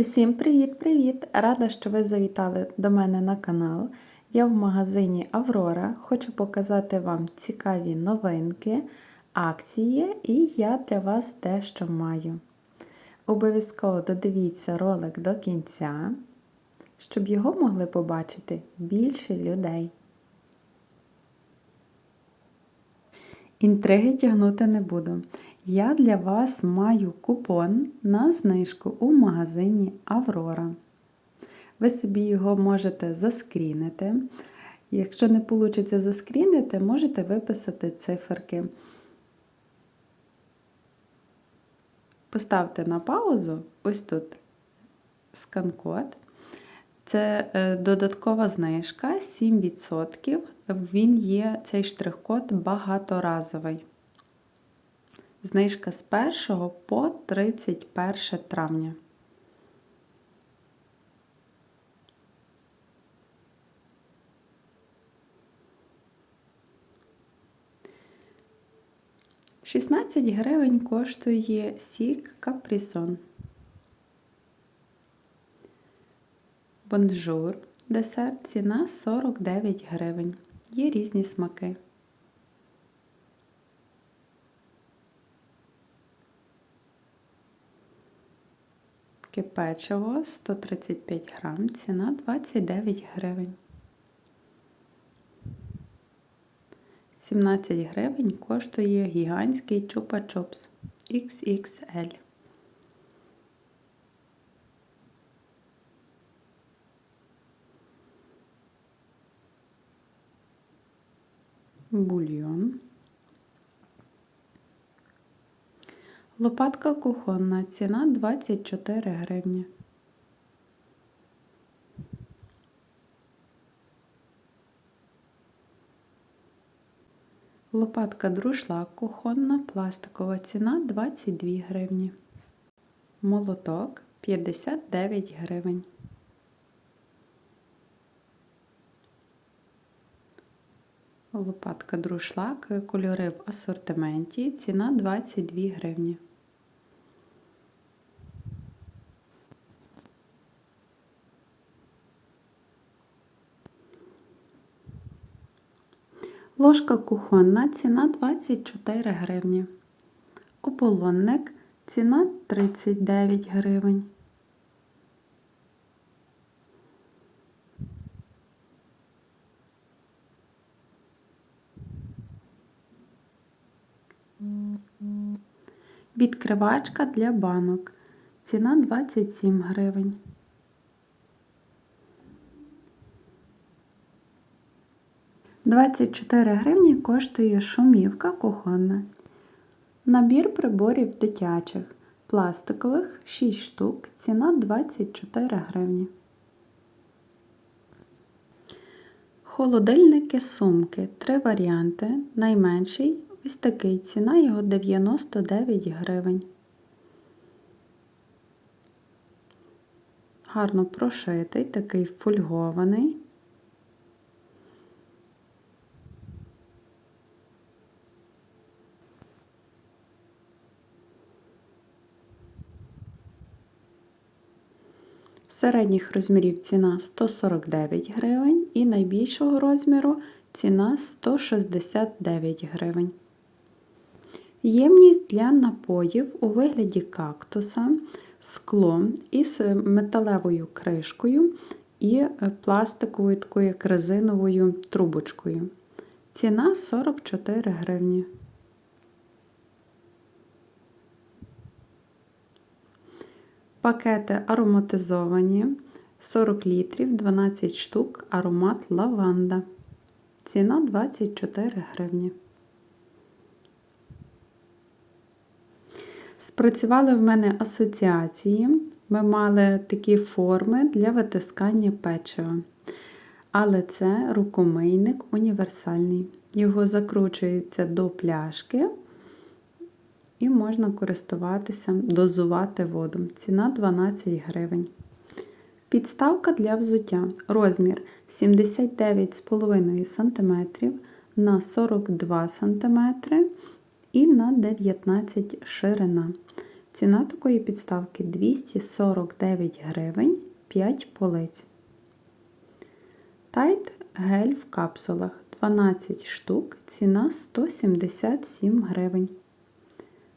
Усім привіт-привіт! Рада, що ви завітали до мене на канал. Я в магазині Аврора. Хочу показати вам цікаві новинки, акції, і я для вас дещо маю. Обов'язково додивіться ролик до кінця, щоб його могли побачити більше людей. Інтриги тягнути не буду. Я для вас маю купон на знижку у магазині Аврора. Ви собі його можете заскрінити. Якщо не вийде заскрінити, можете виписати циферки. Поставте на паузу, ось тут скан-код. Це е, додаткова знижка 7%. Він є цей штрих-код багаторазовий. Знижка з 1 по 31 травня. Шістнадцять гривень коштує сік капрісон. Бонжур. Десерт ціна 49 гривень. Є різні смаки. Таке печиво 135 грам, ціна 29 гривень. 17 гривень коштує гігантський чупа-чупс XXL. Бульйон. Лопатка кухонна, ціна 24 гривні. Лопатка друшлак кухонна, пластикова ціна 22 гривні. Молоток 59 гривень. Лопатка друшлак, кольори в асортименті, ціна 22 гривні. Ложка кухонна ціна 24 гривні. Ополонник ціна 39 гривень. Відкривачка для банок. Ціна 27 гривень. Двадцять чотири гривні коштує шумівка кухонна. Набір приборів дитячих. Пластикових 6 штук. Ціна 24 гривні. Холодильники сумки. Три варіанти. Найменший ось такий. Ціна його 99 гривень. Гарно прошитий, такий фольгований. Середніх розмірів ціна 149 гривень і найбільшого розміру ціна 169 гривень. Ємність для напоїв у вигляді кактуса, скло із металевою кришкою і пластиковою такою як резиновою трубочкою. Ціна 44 гривні. Пакети ароматизовані 40 літрів, 12 штук, аромат лаванда. Ціна 24 гривні. Спрацювали в мене асоціації. Ми мали такі форми для витискання печива. Але це рукомийник універсальний. Його закручується до пляшки і можна користуватися, дозувати воду. Ціна 12 гривень. Підставка для взуття. Розмір 79,5 см на 42 см і на 19 ширина. Ціна такої підставки 249 гривень 5 полиць. Тайт гель в капсулах 12 штук, ціна 177 гривень.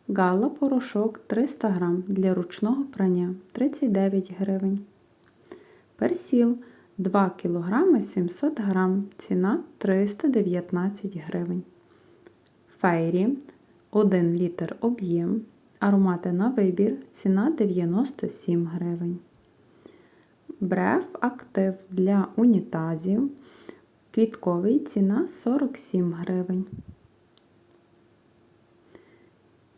Гала порошок 300 грам для ручного прання 39 гривень. Персіл 2 кг 700 грам, ціна 319 гривень. Фейрі 1 літр об'єм, аромати на вибір, ціна 97 гривень. Бреф актив для унітазів. Квітковий ціна 47 гривень.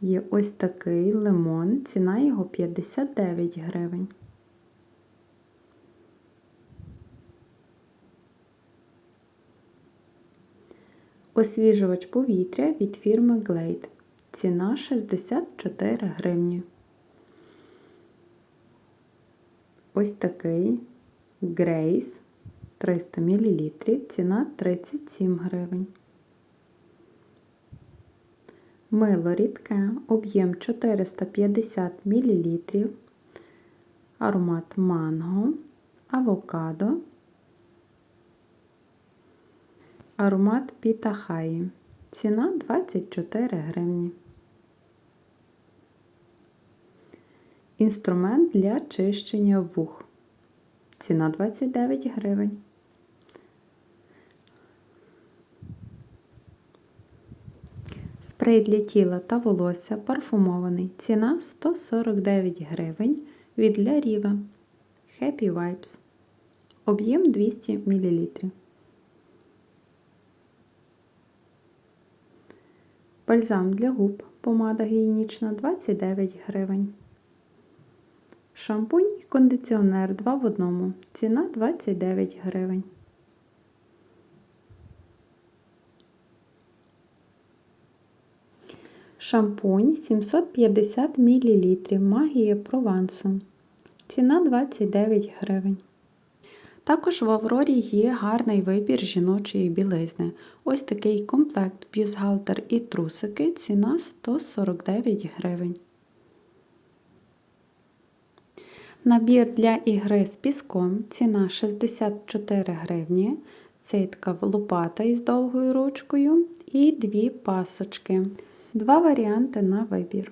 Є ось такий лимон, ціна його 59 гривень. Освіжувач повітря від фірми Glade. Ціна 64 гривні. Ось такий Grace 300 мл. Ціна 37 гривень. Мило рідке, об'єм 450 мл. Аромат манго, авокадо. Аромат пітахаї. Ціна 24 гривні. Інструмент для чищення вух. Ціна 29 гривень. Спрей для тіла та волосся парфумований. Ціна 149 гривень від Ля Ріва. Happy Vibes. Об'єм 200 мл. Бальзам для губ. Помада гігієнічна 29 гривень. Шампунь і кондиціонер 2 в одному. Ціна 29 гривень. Шампунь 750 мл. Магія Провансу. Ціна 29 гривень. Також в Аврорі є гарний вибір жіночої білизни. Ось такий комплект бюстгальтер і трусики. Ціна 149 гривень. Набір для ігри з піском. Ціна 64 гривні. Це така лопата із довгою ручкою і дві пасочки. Два варіанти на вибір.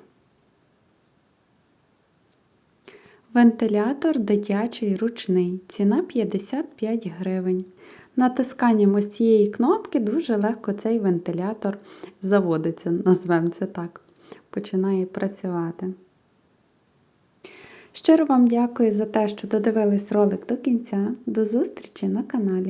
Вентилятор дитячий ручний. Ціна 55 гривень. Натисканням ось цієї кнопки дуже легко цей вентилятор заводиться, назвемо це так. Починає працювати. Щиро вам дякую за те, що додивились ролик до кінця. До зустрічі на каналі.